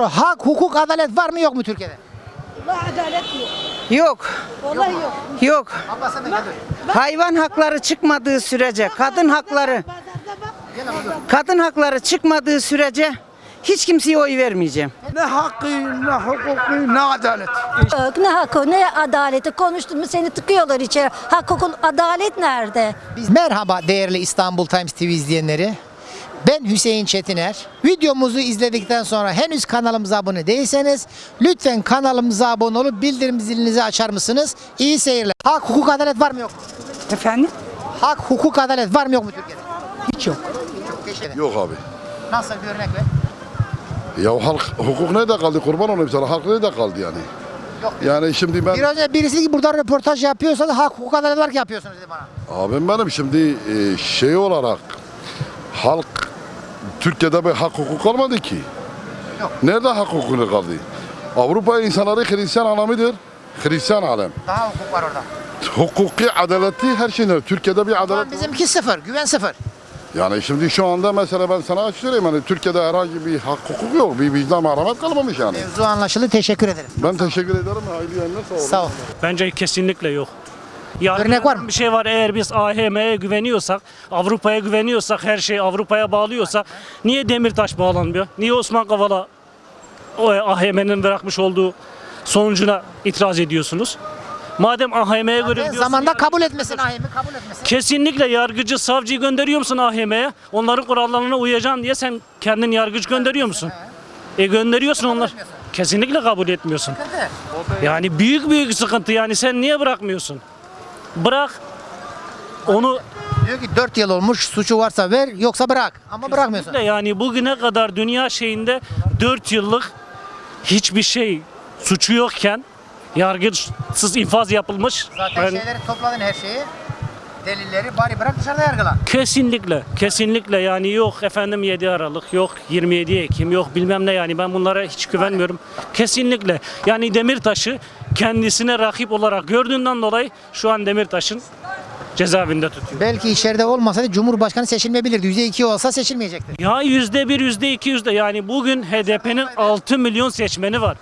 Hak, hukuk, adalet var mı yok mu Türkiye'de? Vallahi adalet yok. Yok, Vallahi yok. yok. Abla sen de gel. Hayvan hakları çıkmadığı sürece, kadın hakları, kadın hakları çıkmadığı sürece hiç kimseye oy vermeyeceğim. Ne hakkı, ne hukuku, ne adalet. Yok, Ne hakkı ne adaleti konuştun mu seni tıkıyorlar içeri. Hak hukuk adalet nerede? Biz merhaba değerli İstanbul Times TV izleyenleri. Ben Hüseyin Çetiner. Videomuzu izledikten sonra henüz kanalımıza abone değilseniz lütfen kanalımıza abone olup bildirim zilinizi açar mısınız? İyi seyirler. Hak, hukuk, adalet var mı yok mu? Efendim? Hak, hukuk, adalet var mı yok mu Türkiye'de? Hiç yok. Yok abi. Nasıl bir örnek ver? Ya halk hukuk nerede kaldı kurban olayım sana halk nerede kaldı yani? Yok. Yani şimdi ben Bir önce birisi ki burada röportaj yapıyorsa da hak, hukuk, adalet var ki yapıyorsunuz dedi bana. abim benim şimdi e, şey olarak halk Türkiye'de bir hak hukuk kalmadı ki. Yok. Nerede hak hukuku kaldı? Avrupa insanları Hristiyan alemidir. Hristiyan alem. Daha hukuk var orada. Hukuki adaleti her şeyler. Türkiye'de bir adalet bizimki sıfır, güven sıfır. Yani şimdi şu anda mesela ben sana söyleyeyim hani Türkiye'de herhangi bir hak hukuk yok. Bir vicdan merhamet kalmamış yani. Mevzu anlaşıldı, teşekkür ederim. Ben teşekkür ederim. Hayırlı yayınlar sağ olun. Sağ ol. Bence kesinlikle yok. Yani Örnek var mı? Bir şey var eğer biz AHM'ye güveniyorsak, Avrupa'ya güveniyorsak, her şey Avrupa'ya bağlıyorsak niye Demirtaş bağlanmıyor? Niye Osman Kavala o AHM'nin bırakmış olduğu sonucuna itiraz ediyorsunuz? Madem AHM'ye göre zamanda kabul etmesin AYM'i kabul etmesin. Kesinlikle yargıcı, savcıyı gönderiyor musun AHM'ye? Onların kurallarına uyacaksın diye sen kendin yargıç gönderiyor musun? E gönderiyorsun onlar. Kesinlikle kabul etmiyorsun. Yani büyük büyük sıkıntı yani sen niye bırakmıyorsun? Bırak. Onu Diyor ki 4 yıl olmuş suçu varsa ver yoksa bırak. Ama bırakmıyorsun. Kesinlikle yani bugüne kadar dünya şeyinde 4 yıllık hiçbir şey suçu yokken yargısız infaz yapılmış. Zaten Ben- şeyleri topladın her şeyi. Delilleri bari bırak dışarıda yargılan. Kesinlikle, kesinlikle yani yok efendim 7 Aralık, yok 27 Ekim, yok bilmem ne yani ben bunlara hiç güvenmiyorum. Kesinlikle yani Demirtaş'ı kendisine rakip olarak gördüğünden dolayı şu an Demirtaş'ın cezaevinde tutuyor. Belki içeride olmasaydı Cumhurbaşkanı seçilmeyebilirdi. %2 olsa seçilmeyecekti. Ya yüzde bir, yüzde iki, yüzde yani bugün HDP'nin 6 milyon seçmeni var.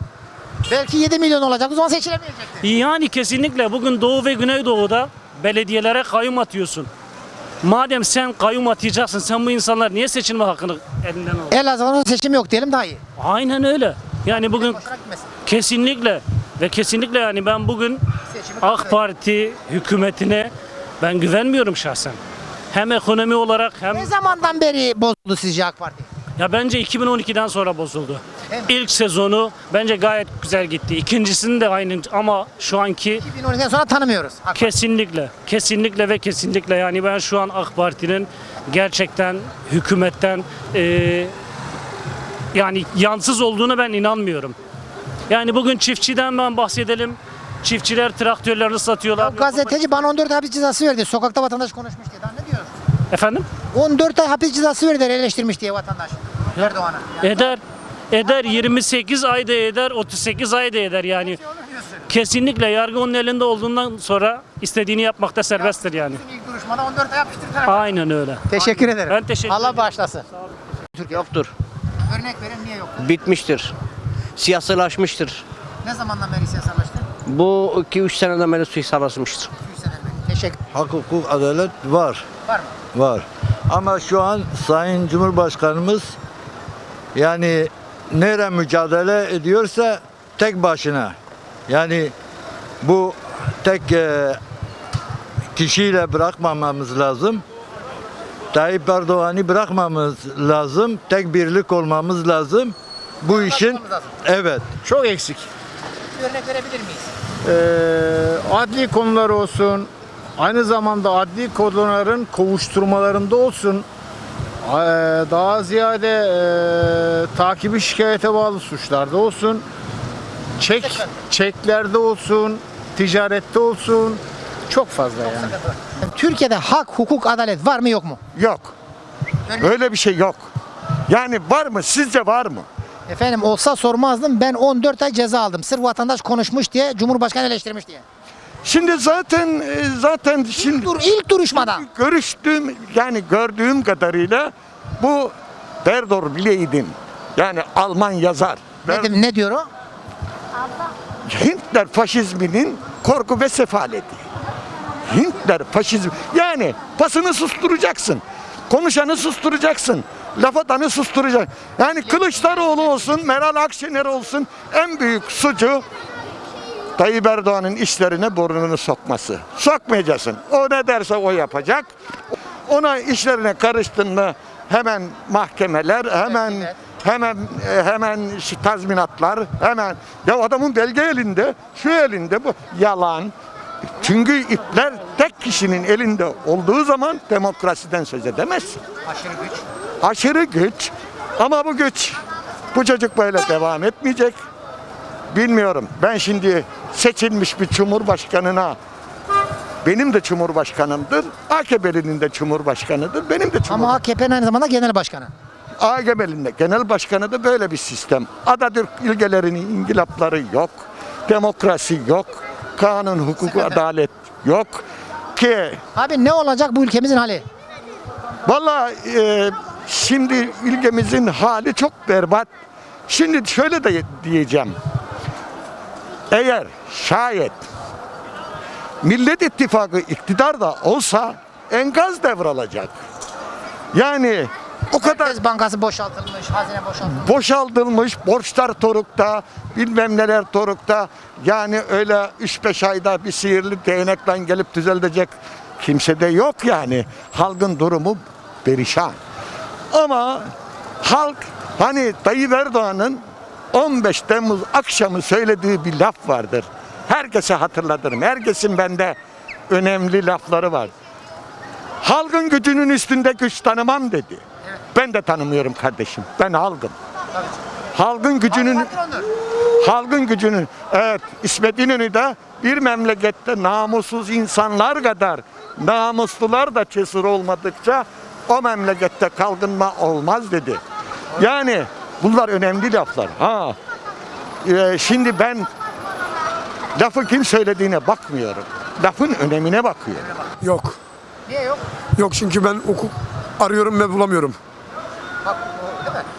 Belki 7 milyon olacak o zaman seçilemeyecekti. Yani kesinlikle bugün Doğu ve Güneydoğu'da belediyelere kayyum atıyorsun. Madem sen kayyum atacaksın, sen bu insanlar niye seçilme hakkını elinden aldın? Elazığ'da seçim yok diyelim daha iyi. Aynen öyle. Yani bugün kesinlikle ve kesinlikle yani ben bugün AK Parti hükümetine ben güvenmiyorum şahsen. Hem ekonomi olarak hem Ne zamandan beri bozuldu sizce AK Parti? ya bence 2012'den sonra bozuldu. İlk sezonu bence gayet güzel gitti. İkincisini de aynı ama şu anki 2012'den sonra tanımıyoruz. AK. Kesinlikle, kesinlikle ve kesinlikle yani ben şu an AK Parti'nin gerçekten hükümetten eee, yani yansız olduğunu ben inanmıyorum. Yani bugün çiftçiden ben bahsedelim. Çiftçiler traktörlerini satıyorlar. Gazeteci bana 14 ay hapis cezası verdi. Sokakta vatandaş konuşmuş diye. Daha ne diyorsun? Efendim? 14 ay hapis cezası verdiler eleştirmiş diye vatandaş. Erdoğan'a. Yani Eder. Eder 28 ayda eder, 38 ayda eder yani. Kesinlikle yargı onun elinde olduğundan sonra istediğini yapmakta serbesttir yani. ilk duruşmada 14 ay yapıştırdılar. Aynen öyle. Teşekkür ederim. Ben teşekkür Allah ederim. bağışlasın. Yoktur. Örnek verin niye yok? Bitmiştir. Siyasilaşmıştır. Ne zamandan beri siyasallaştı? Bu 2-3 seneden beri siyasilaşmıştır. 3 seneden beri. Teşekkür. Hak, hukuk, adalet var. Var mı? Var. Ama şu an Sayın Cumhurbaşkanımız yani nere mücadele ediyorsa tek başına. Yani bu tek e, kişiyle bırakmamamız lazım. Tayyip Erdoğan'ı bırakmamamız lazım. Tek birlik olmamız lazım. Bu işin lazım. evet. Çok eksik. Bir örnek verebilir miyiz? Ee, adli konular olsun, aynı zamanda adli konuların kovuşturmalarında olsun, ee, daha ziyade ee, takibi şikayete bağlı suçlarda olsun, çek çeklerde olsun, ticarette olsun, çok fazla yani. Türkiye'de hak, hukuk, adalet var mı yok mu? Yok. Öyle bir şey yok. Yani var mı? Sizce var mı? Efendim olsa sormazdım. Ben 14 ay ceza aldım. Sırf vatandaş konuşmuş diye, Cumhurbaşkanı eleştirmiş diye. Şimdi zaten e, zaten şimdi Dur ilk duruşmada. görüştüğüm yani gördüğüm kadarıyla bu Berdor Bileydin yani Alman yazar Ne, ne diyor o? Hintler faşizminin korku ve sefaleti. Hintler faşizm. Yani basını susturacaksın. Konuşanı susturacaksın. Laf atanı susturacak. Yani Kılıçdaroğlu olsun, Meral Akşener olsun en büyük suçu Tayyip Erdoğan'ın işlerine burnunu sokması. Sokmayacaksın. O ne derse o yapacak. Ona işlerine karıştığında hemen mahkemeler, hemen hemen hemen tazminatlar, hemen ya adamın belge elinde, şu elinde bu yalan. Çünkü ipler tek kişinin elinde olduğu zaman demokrasiden söz edemezsin. Aşırı güç. Aşırı güç. Ama bu güç bu çocuk böyle devam etmeyecek. Bilmiyorum. Ben şimdi seçilmiş bir cumhurbaşkanına benim de cumhurbaşkanımdır. AKP'nin de cumhurbaşkanıdır. Benim de Ama cumhurbaşkanım. AKP'nin aynı zamanda genel başkanı. AKP'nin de genel başkanı da böyle bir sistem. Atatürk ilgelerinin ingilapları yok. Demokrasi yok. Kanun, hukuk, adalet yok. Ki Abi ne olacak bu ülkemizin hali? Vallahi e, şimdi ülkemizin hali çok berbat. Şimdi şöyle de diyeceğim. Eğer şayet Millet İttifakı iktidarda olsa enkaz devralacak. Yani kadar Merkez Bankası boşaltılmış, hazine boşaltılmış. boşaltılmış, borçlar torukta, bilmem neler torukta. Yani öyle 3-5 ayda bir sihirli değnekle gelip düzelecek kimse de yok yani. Halkın durumu perişan. Ama halk hani Tayyip Erdoğan'ın 15 Temmuz akşamı söylediği bir laf vardır. Herkese hatırlatırım. Herkesin bende önemli lafları var. Halkın gücünün üstünde güç tanımam dedi. Ben de tanımıyorum kardeşim. Ben halkım. Halkın gücünün halkın gücünün evet İsmet İnönü'de bir memlekette namussuz insanlar kadar namuslular da cesur olmadıkça o memlekette kalkınma olmaz dedi. Yani bunlar önemli laflar. Ha. Ee, şimdi ben lafı kim söylediğine bakmıyorum. Lafın önemine bakıyorum. Yok. Niye yok? Yok çünkü ben hukuk arıyorum ve bulamıyorum.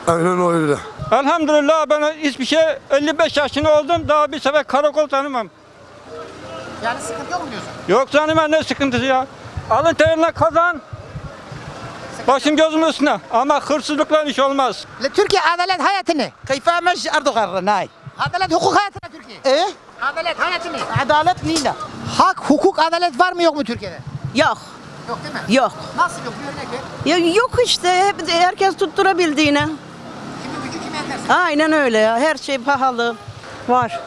Aynen öyle. Elhamdülillah ben hiçbir şey 55 yaşında oldum daha bir sefer karakol tanımam. Yani sıkıntı yok mu diyorsun? Yok tanımam ne sıkıntısı ya. Alın terinle kazan. Başım gözüm üstüne ama hırsızlıkla iş olmaz. Türkiye adalet hayatını. Keyfe emeş Erdoğan'ın ay. Adalet hukuk hayatına Türkiye. E? Adalet hayatını. Adalet neyle? Hak, hukuk, adalet var mı yok mu Türkiye'de? Yok. Yok değil mi? Yok. Nasıl yok? Bir örnek ver. Yok işte hep herkes tutturabildiğine. Aynen öyle ya her şey pahalı. Var,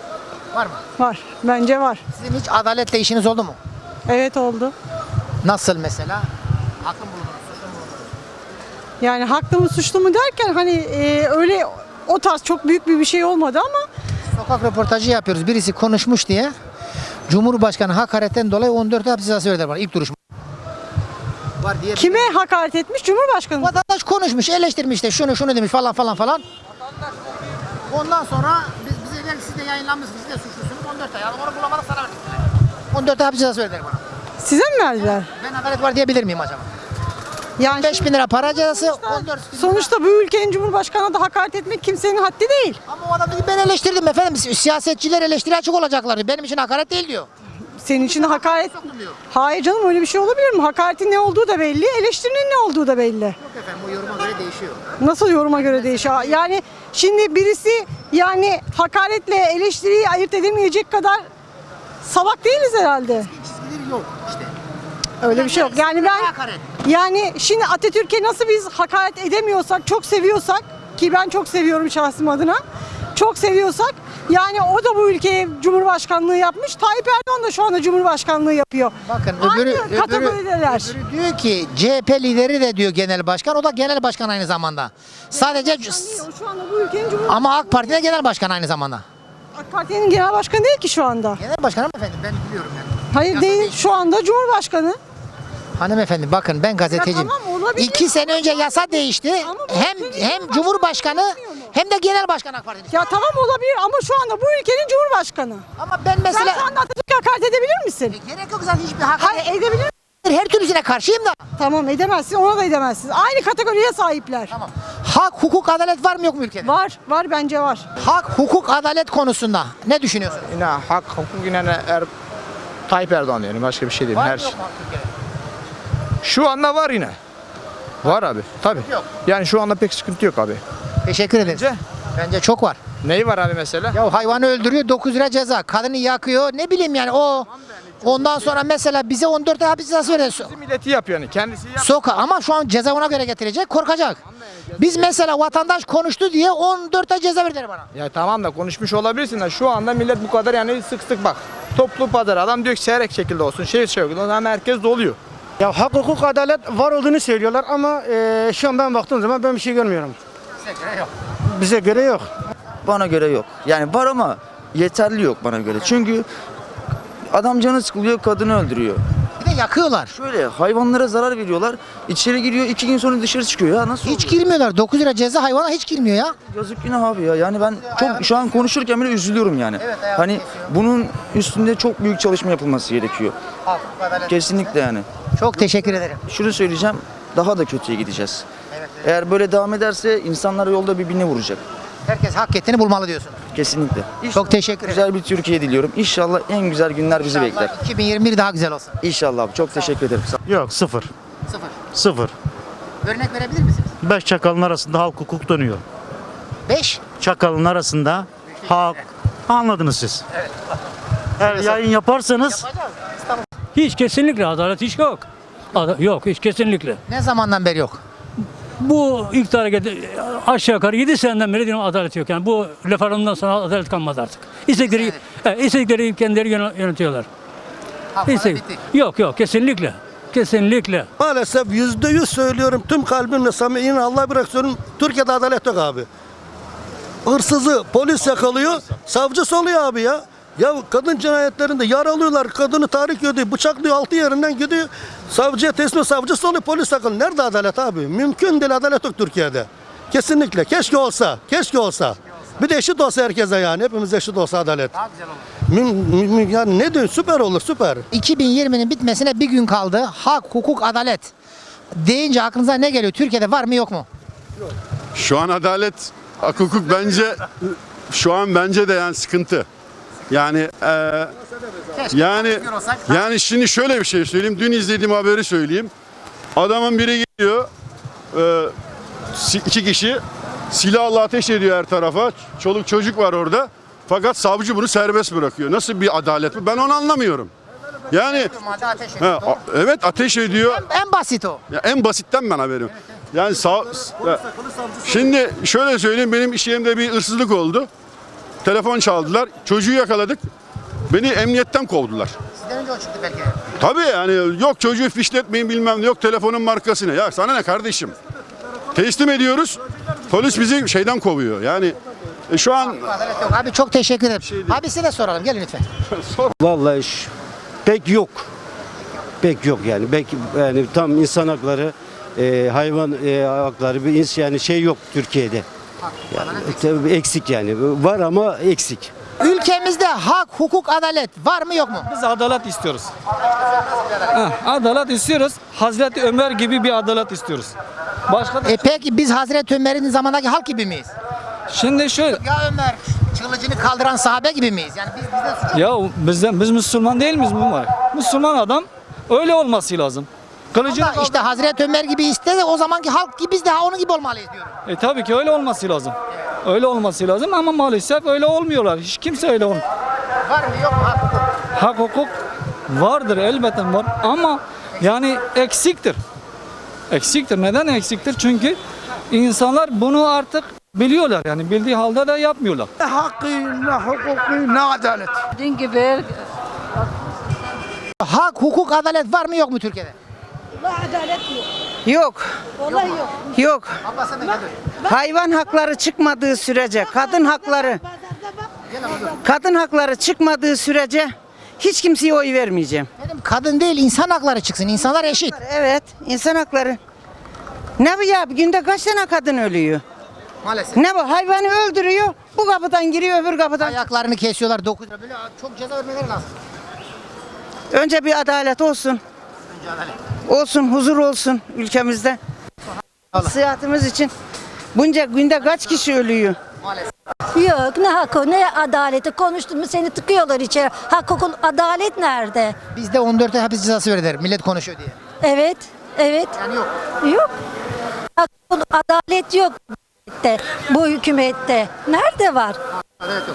Var mı? var. Bence var. Sizin hiç adaletle işiniz oldu mu? Evet oldu. Nasıl mesela? Hakkın bulunur, suçun bulunur. Yani haklı mı suçlu mu derken hani e, öyle o tarz çok büyük bir bir şey olmadı ama Sokak röportajı yapıyoruz. Birisi konuşmuş diye. Cumhurbaşkanı hakaretten dolayı 14 hapis cezası verdiler bana ilk duruşma. Var diye. kime hakaret etmiş? Cumhurbaşkanı. mı? Vatandaş konuşmuş, eleştirmiş işte şunu şunu demiş falan falan falan. Ondan sonra biz bize der siz de yayınlanmışsınız, siz de suçlusunuz. 14 ay. Yani onu bulamadık sana verdik. 14 ay hapis cezası verdiler bana. Size mi verdiler? Ben adalet var diyebilir miyim acaba? Yani 5 bin lira para cezası, 14 bin sonuçta bu ülkenin cumhurbaşkanına da hakaret etmek kimsenin haddi değil. Ama o adam diyor ki ben eleştirdim efendim. Siyasetçiler eleştiri açık olacaklar. Benim için hakaret değil diyor. Senin için hakaret... Hayır canım öyle bir şey olabilir mi? Hakaretin ne olduğu da belli, eleştirinin ne olduğu da belli. Yok efendim bu yoruma göre değişiyor. Nasıl yoruma göre değişiyor? Yani şimdi birisi yani hakaretle eleştiriyi ayırt edemeyecek kadar salak değiliz herhalde. Çizgileri yok işte. Öyle bir şey yok. Yani ben Hakaret. yani şimdi Atatürk'e nasıl biz hakaret edemiyorsak, çok seviyorsak ki ben çok seviyorum şahsım adına. Çok seviyorsak yani o da bu ülkeye cumhurbaşkanlığı yapmış. Tayyip Erdoğan da şu anda cumhurbaşkanlığı yapıyor. Bakın Aynı öbürü, öbürü, kategorideler. öbürü diyor ki CHP lideri de diyor genel başkan. O da genel başkan aynı zamanda. Sadece Değil, o şu anda bu ülkenin cumhur ama AK Parti de genel başkan aynı zamanda. AK Parti'nin genel başkanı değil ki şu anda. Genel başkan mı efendim? Ben biliyorum yani. Hayır değil. Şu anda cumhurbaşkanı. Hanımefendi bakın ben gazeteciyim. tamam, olabilir. İki sene önce yasa değişti. Ama bu Hem ülkenin hem cumhurbaşkanı Cumhurbaşkanı? Hem de genel başkan AK Parti'nin. Ya tamam olabilir ama şu anda bu ülkenin cumhurbaşkanı. Ama ben Sen mesela şu anda Atatürk'e hakaret edebilir misin? gerek yok zaten hiçbir hakaret. Hayır edebilir Her türlüsüne karşıyım da. Tamam edemezsin ona da edemezsin. Aynı kategoriye sahipler. Tamam. Hak, hukuk, adalet var mı yok mu ülkede? Var, var bence var. Hak, hukuk, adalet konusunda ne düşünüyorsun? Yine hak, hukuk yine er, Tayyip Erdoğan diyelim başka bir şey değil. Var Her mı şey. yok mu hak Türkiye'de? Şu anda var yine. Var abi. Tabii. Yok. Yani şu anda pek sıkıntı yok abi. Teşekkür ederim. Bence? Bence çok var. Neyi var abi mesela? Ya hayvanı öldürüyor 9 lira ceza. Kadını yakıyor. Ne bileyim yani o. Ondan sonra mesela bize 14 ay hapis cezası veriyor. So- Milleti yapıyor yani. Kendisi yap. Soka ama şu an ceza ona göre getirecek korkacak. Biz mesela vatandaş konuştu diye 14 ay ceza verdiler bana. Ya tamam da konuşmuş olabilirsin de şu anda millet bu kadar yani sık sık bak. Toplu pazar adam diyor ki seyrek şekilde olsun, şey şekilde olsun ama herkes doluyor. Ya hak, hukuk, adalet var olduğunu söylüyorlar ama e, şu an ben baktığım zaman ben bir şey görmüyorum. Bize göre yok. Bana göre yok. Yani var ama yeterli yok bana göre. Çünkü adam canı sıkılıyor, kadını öldürüyor. Bir de yakıyorlar. Şöyle hayvanlara zarar veriyorlar. içeri giriyor, iki gün sonra dışarı çıkıyor ya. Nasıl Hiç oluyor? girmiyorlar. 9 lira ceza hayvana hiç girmiyor ya. Yazık günah abi ya. Yani ben çok şu an konuşurken bile üzülüyorum yani. Evet, ayağını hani kesiyor. bunun üstünde çok büyük çalışma yapılması gerekiyor. Kesinlikle yani. Çok teşekkür ederim. Şunu söyleyeceğim. Daha da kötüye gideceğiz. Eğer böyle devam ederse insanlar yolda birbirini vuracak. Herkes hak ettiğini bulmalı diyorsun. Kesinlikle. Çok teşekkür ederim. Güzel bir Türkiye diliyorum. İnşallah en güzel günler bizi bekler. İnşallah 2021 daha güzel olsun. İnşallah abi. Çok teşekkür ederim. Yok sıfır. Sıfır. Sıfır. Örnek verebilir misiniz? Beş çakalın arasında halk hukuk dönüyor. 5. Çakalın arasında halk anladınız siz. Eğer yayın yaparsanız Hiç kesinlikle adalet hiç yok. Ada- yok hiç kesinlikle. Ne zamandan beri yok? Bu iktidara geldi aşağı yukarı 7 seneden beri diyorum adalet yok. Yani bu referandumdan sonra adalet kalmadı artık. İstedikleri, evet, istedikleri kendileri yöne- yönetiyorlar. İstek- Yok yok kesinlikle. Kesinlikle. maalesef yüzde yüz söylüyorum tüm kalbimle samimiyetle Allah bıraksıyorum Türkiye'de adalet yok abi. Hırsızı polis yakalıyor, savcı soluyor abi ya. Ya kadın cinayetlerinde yaralıyorlar, kadını tahrik ediyor, bıçaklıyor, altı yerinden gidiyor. Savcıya teslim savcı soluyor, polis yakalıyor. Nerede adalet abi? Mümkün değil adalet yok Türkiye'de. Kesinlikle. Keşke olsa, keşke olsa. Bir de eşit olsa herkese yani. Hepimiz eşit olsa adalet. Daha güzel olur. Müm, müm- yani ne diyorsun? Süper olur, süper. 2020'nin bitmesine bir gün kaldı. Hak, hukuk, adalet deyince aklınıza ne geliyor? Türkiye'de var mı yok mu? Şu an adalet, hak, hukuk bence şu an bence de yani sıkıntı. Yani eee, yani yani şimdi şöyle bir şey söyleyeyim. Dün izlediğim haberi söyleyeyim. Adamın biri geliyor. si- iki kişi silahla ateş ediyor her tarafa. Çoluk çocuk var orada. Fakat savcı bunu serbest bırakıyor. Nasıl bir adalet bu? Ben onu anlamıyorum. Yani ha, a- evet ateş ediyor. En basit o. Ya en basitten ben haberim. Yani sağ, ya, şimdi şöyle söyleyeyim benim iş yerimde bir hırsızlık oldu. Telefon çaldılar. Çocuğu yakaladık. Beni emniyetten kovdular. Sizden önce o çıktı belki. Tabii yani yok çocuğu fişletmeyin bilmem ne yok telefonun markası ne. Ya sana ne kardeşim? Teslim ediyoruz. Polis bizi şeyden kovuyor. Yani e, şu an Adalet yok. Abi çok teşekkür ederim. Abi size de soralım. Gelin lütfen. Vallahi ş- pek yok. Pek yok yani. Belki yani tam insan hakları, e, hayvan e, hakları bir ins yani şey yok Türkiye'de. Yani, tabii eksik yani. Var ama eksik. Ülkemizde hak, hukuk, adalet var mı yok mu? Biz adalet istiyoruz. adalet istiyoruz. Hazreti Ömer gibi bir adalet istiyoruz. Başka E peki biz Hazreti Ömer'in zamandaki halk gibi miyiz? şimdi şöyle Ya Ömer kılıcını kaldıran sahabe gibi miyiz? Yani biz bizden suç ya bizden biz Müslüman değil miyiz bu var? Müslüman adam öyle olması lazım. Kılıcını Ama işte Hazreti Ömer gibi iste de o zamanki halk gibi biz de onun gibi olmalıyız diyorum. E tabii ki öyle olması lazım. Öyle olması lazım ama maalesef öyle olmuyorlar. Hiç kimse öyle olmuyor. Var mı yok mu hak, hukuk? Hak hukuk vardır elbette var ama yani eksiktir. Eksiktir. Neden eksiktir? Çünkü insanlar bunu artık biliyorlar yani bildiği halde de yapmıyorlar. Hakkı, ne hukuku, ne adalet. Dediğin gibi Hak, hukuk, adalet var mı yok mu Türkiye'de? Yok, olay yok. yok. Sen de gel. Hayvan hakları çıkmadığı sürece, kadın hakları, kadın hakları çıkmadığı sürece hiç kimseye oy vermeyeceğim. Dedim kadın değil insan hakları çıksın. İnsanlar eşit. Evet, insan hakları. Ne bu ya? Bir günde kaç tane kadın ölüyor? Maalesef. Ne bu? Hayvanı öldürüyor. Bu kapıdan giriyor, öbür kapıdan. Ayaklarını kesiyorlar 9 lira. Böyle çok ceza vermeleri lazım. Önce bir adalet olsun. Olsun, huzur olsun ülkemizde. Sıhhatimiz için Bunca günde kaç kişi ölüyor? Yok ne hakkı ne adaleti konuştun mu seni tıkıyorlar içeri. Hak hukuk adalet nerede? Bizde 14 ay hapis cezası verirler. Millet konuşuyor diye. Evet, evet. Yani yok. Yok. Hak, hukuk, adalet yok. Bu hükümette. Nerede var? Adalet yok.